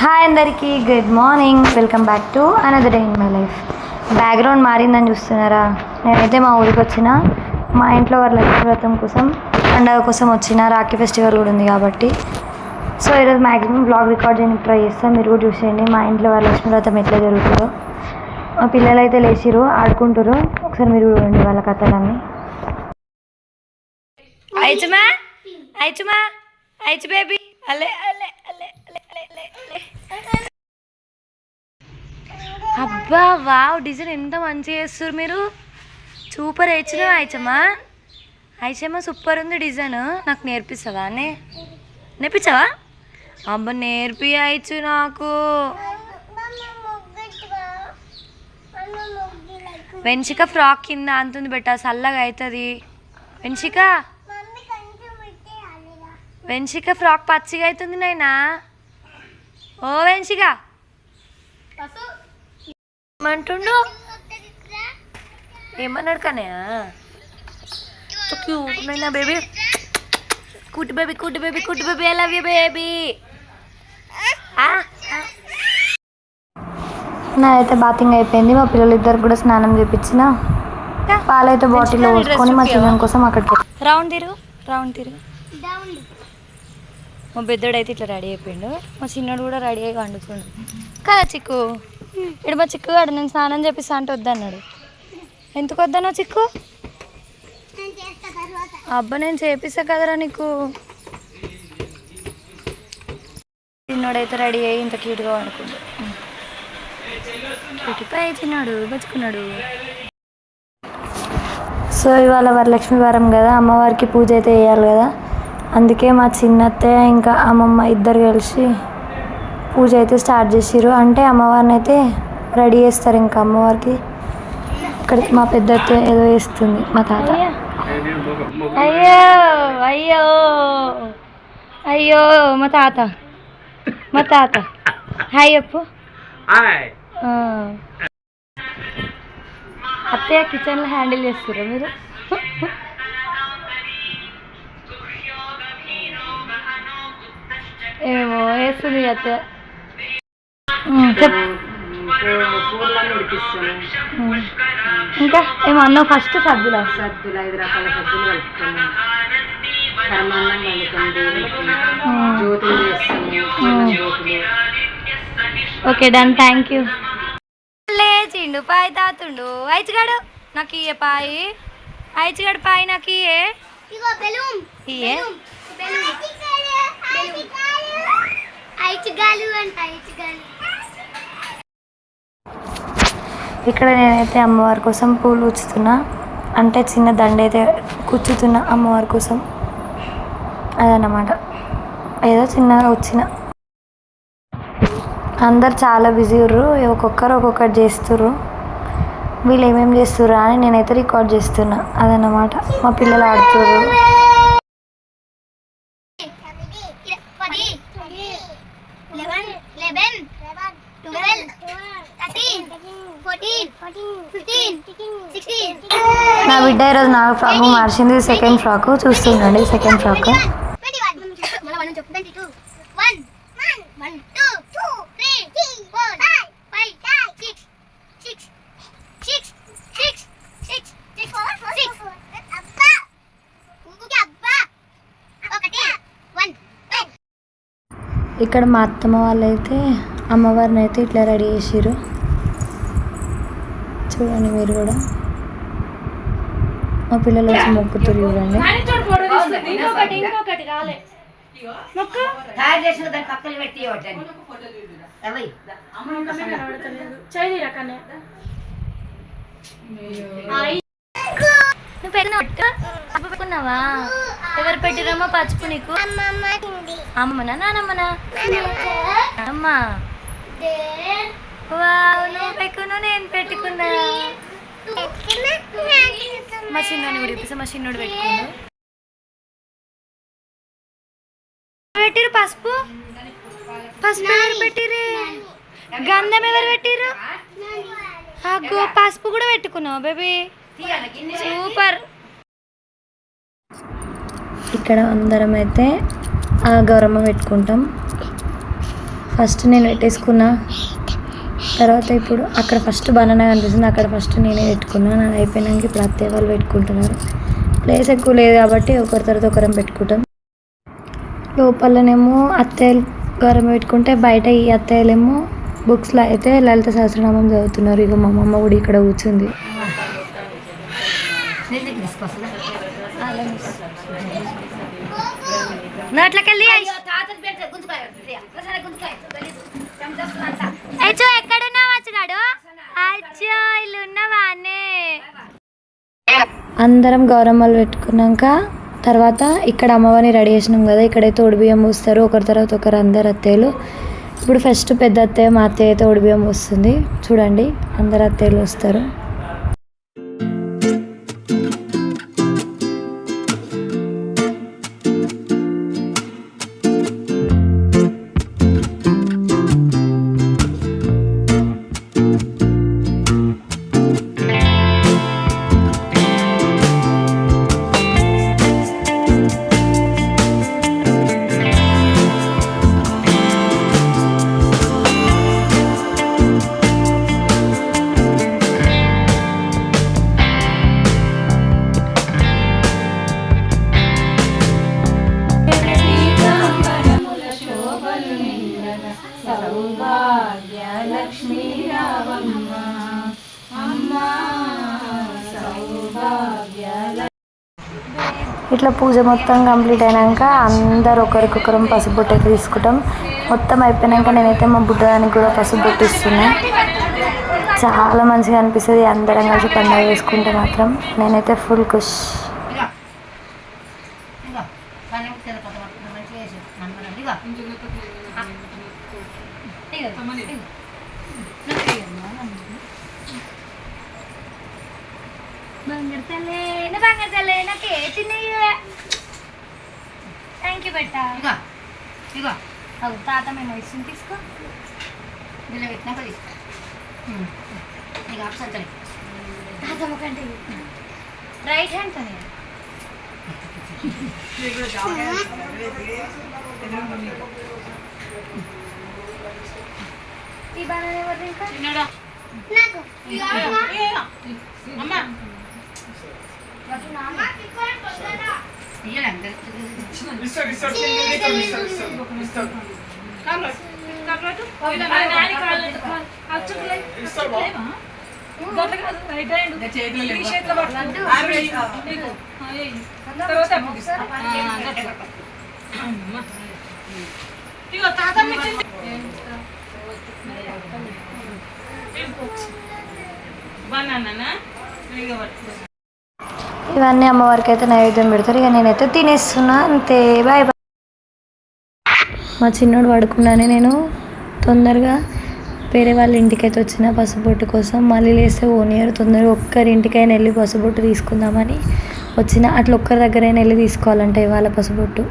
Hi అందరికీ good morning welcome back to another day in my life background మారిందని చూస్తున్నారా? నేనైతే మా ఊరికి వచ్చిన మా ఇంట్లో వారి లక్ష్మీ వ్రతం కోసం పండగ కోసం వచ్చిన రాఖీ ఫెస్టివల్ కూడా ఉంది కాబట్టి. సో ఈరోజు మ్యాక్సిమం బ్లాగ్ రికార్డ్ చేయడానికి ట్రై చేస్తాను మీరు కూడా చూసేయండి. మా ఇంట్లో వారి లక్ష్మీవ్రతం ఎట్లా జరుగుతుందో. మా పిల్లలు అయితే లేచిరు ఆడుకుంటారు ఒకసారి మీరు చూడండి వాళ్ళ కథలన్నీ. అయిచుమా అయిచుమా అయిచు బేబీ అలే అలే. అబ్బా వావ్ డిజైన్ ఎంత మంచిగా చేస్తారు మీరు. సూపర్ వేయించిన అయిచమ్మా అయిచమ్మ సూపర్ ఉంది డిజైన్. నాకు నేర్పిస్తావా? నే నేర్పించావా? అబ్బా నేర్పి అయిచు నాకు. వెంచిక ఫ్రాక్ కింద అంతుంది బెట్ట చల్లగా అవుతుంది. వెంచిక? వెంచిక ఫ్రాక్ పచ్చిగా అవుతుంది నాయనా. ఓ వెంచిక ఏమంటుండు? ఏమన్నాడు కానీ క్యూట్ నైనా baby cute baby cute baby cute baby I love you baby నాదైతే బాతింగ్ అయిపోయింది. మా పిల్లలు ఇద్దరు కూడా స్నానం చేపించిన. పాలైతే బాటిల్లో పోసుకొని మా చిన్న కోసం అక్కడికి రౌండ్ తిరుగు రౌండ్ తిరుగు మా పెద్దోడు అయితే ఇట్లా రెడీ అయిపోయిండు. మా చిన్నోడు కూడా రెడీ అయ్యి వండుతుండు కదా చిక్కు? ఇక్కడ మా చిక్కు కాడు నేను స్నానం చేపిస్తా అంటే వద్దన్నాడు. ఎందుకు వద్దనో చిక్కు? అబ్బా నేను చేపిస్తా కదరా నీకు. చిన్నోడైతే రెడీ అయ్యి ఇంత క్యూట్గా వండుకుండు. ఇటుపై చిన్నాడు బతుకున్నాడు. సో ఇవాళ వరలక్ష్మి వారం కదా. అమ్మవారికి పూజ అయితే వేయాలి కదా. అందుకే మా చిన్నత్తయ్య ఇంకా అమ్మమ్మ ఇద్దరు కలిసి పూజ అయితే స్టార్ట్ చేసిర్రు. అంటే అమ్మవారిని అయితే రెడీ చేస్తారు ఇంకా అమ్మవారికి. ఇక్కడికి మా పెద్ద ఏదో వేస్తుంది మా తాత. అయ్యో అయ్యో అయ్యో మా తాత. మా తాత. హాయ్ చెప్పు. ఆ. అత్తయ్య కిచెన్లో హ్యాండిల్ చేస్తారా మీరు? ఏమో వేస్తుంది ఉమ్. ఇంకా ఏమో అన్నావు ఫస్ట్ సద్దులా? సద్దులు ఐదు రకాల సద్దులు పరమాన్నం. జ్యోతులు ఓకే డన్ థ్యాంక్ యూ. లేచిండు పాయి తాతుండు. ఐచుగాడు నాకు ఇయ్యే పాయి. ఐచుగాడు పాయి నాకు ఇయ్యే. ఇయ్యే. ఐచుగాలు అంట ఐచుగాలు. ఇక్కడ నేనైతే అమ్మవారి కోసం పూలు ఉచుతున్నా అంటే చిన్న దండ అయితే అమ్మవారి కోసం. అదన్నమాట. ఏదో చిన్నగా వచ్చిన. అందరు చాలా బిజీ ఉర్రు. ఒక్కొక్కరు ఒక్కొక్కటి చేస్తుర్రు. వీళ్ళు ఏమేమి చేస్తుర్రా అని నేనైతే రికార్డ్ చేస్తున్నా. అదన్నమాట. మా పిల్లలు ఆడుతుర్రు. నా బిడ్డ ఈరోజు నాలుగు ఫ్రాక్ మార్చింది. Second frock. చూస్తుండండి second frock. ఇక్కడ మా అత్తమ్మ వాళ్ళైతే అమ్మవారిని అయితే ఇట్లా రెడీ చేసిర్రు. చూడండి మీరు కూడా. మా పిల్లలు వచ్చి మొక్కుతురు చూడండి. నువ్వు పెట్టుకున్నావా? ఎవరు పెట్టిరమ్మా పసుపు నీకు? అమ్మనా నానమ్మనా? అమ్మ. నువ్వు పెట్టుకున్నావు నేను పెట్టుకున్నా. మా చిన్నోని కూడా ఇప్పిస్తా మా చిన్నోడు పెట్టుకున్నాడు పెట్టిరు పసుపు? పసుపు ఎవరు పెట్టిరే గంధం ఎవరు పెట్టిరు అగ్గో పసుపు కూడా పెట్టుకున్నావు బేబీ. సూపర్. ఇక్కడ అందరం అయితే ఆ గౌరమ్మ పెట్టుకుంటాం. ఫస్ట్ నేను పెట్టేసుకున్నా. తర్వాత ఇప్పుడు అక్కడ ఫస్ట్ బనానా కనిపిస్తుంది. అక్కడ ఫస్ట్ నేనే పెట్టుకున్నాను. అది అయిపోయినాక ఇప్పుడు అత్తయ్య వాళ్ళు పెట్టుకుంటున్నారు. ప్లేస్ ఎక్కువ లేదు కాబట్టి ఒకరి తర్వాత ఒకరం పెట్టుకుంటాం. లోపలనేమో అత్తయ్యలు గరం పెట్టుకుంటే బయట ఈ అత్తయ్యలేమో బుక్స్లో అయితే లలిత సహస్రనామం చదువుతున్నారు. ఇక మా అమ్మమ్మ కూడా ఇక్కడ కూర్చుంది. నోట్లకెళ్ళి. అచ్చో ఎక్కడున్నావు అచ్చుగాడు? అచ్చో ఇల్లు ఉన్నవానే అందరం గౌరమ్మలు పెట్టుకున్నాక తర్వాత ఇక్కడ అమ్మవారిని రెడీ చేసినాం కదా ఇక్కడైతే ఒడిబియ్యం పోస్తారు ఒకరి తర్వాత ఒకరు అందరు అత్తయ్యలు. ఇప్పుడు ఫస్ట్ పెద్ద అత్తయ్య మా అత్తయ్య అయితే ఒడిబియ్యం వస్తుంది చూడండి అందరు అత్తయ్యలు వస్తారు. ఇట్లా పూజ మొత్తం కంప్లీట్ అయినాక అందరు ఒకరికొకరం పసుపు బొట్టు అయితే తీసుకుంటాం. మొత్తం అయిపోయినాక నేనైతే మా బుడ్డదానికి కూడా పసుపు బొట్టు ఇస్తున్నా. చాలా మంచిగా అనిపిస్తుంది అందరం కలిసి పండుగ చేసుకుంటే మాత్రం. నేనైతే ఫుల్ ఖుష్. బంగారు తల్లే నా బంగారు తల్లే నాకు ఏ చిన్న థ్యాంక్ యూ బెట్ట ఇగో ఇగో అవు తాత మేము ఇచ్చింది తీసుకో ఇలా పెట్టినాక తీసుకో ఇక అప్సంతలే తాత ముఖంటే రైట్ హ్యాండ్ తనే ఈ బాణాలు ఎవరు ఇంకా నాకు అమ్మా అమ్మా తిక్కోని పొద్దున ఇయ్యాలి ఇవన్నీ అమ్మవారికి అయితే నైవేద్యం పెడతారు. ఇక నేనైతే తినేస్తున్నా. అంతే. బాయ్ బాయ్ మా చిన్నోడు పడుకున్నానే నేను తొందరగా వేరే వాళ్ళ ఇంటికైతే వచ్చిన పసుబొట్టు కోసం. మళ్ళీ లేస్తే ఓనియర్ తొందరగా ఒక్కరి ఇంటికైనా వెళ్ళి పసుపొట్టు తీసుకుందామని వచ్చిన. అట్లా ఒక్కరి దగ్గరైనా వెళ్ళి తీసుకోవాలంటే ఇవాళ పసుపొట్టు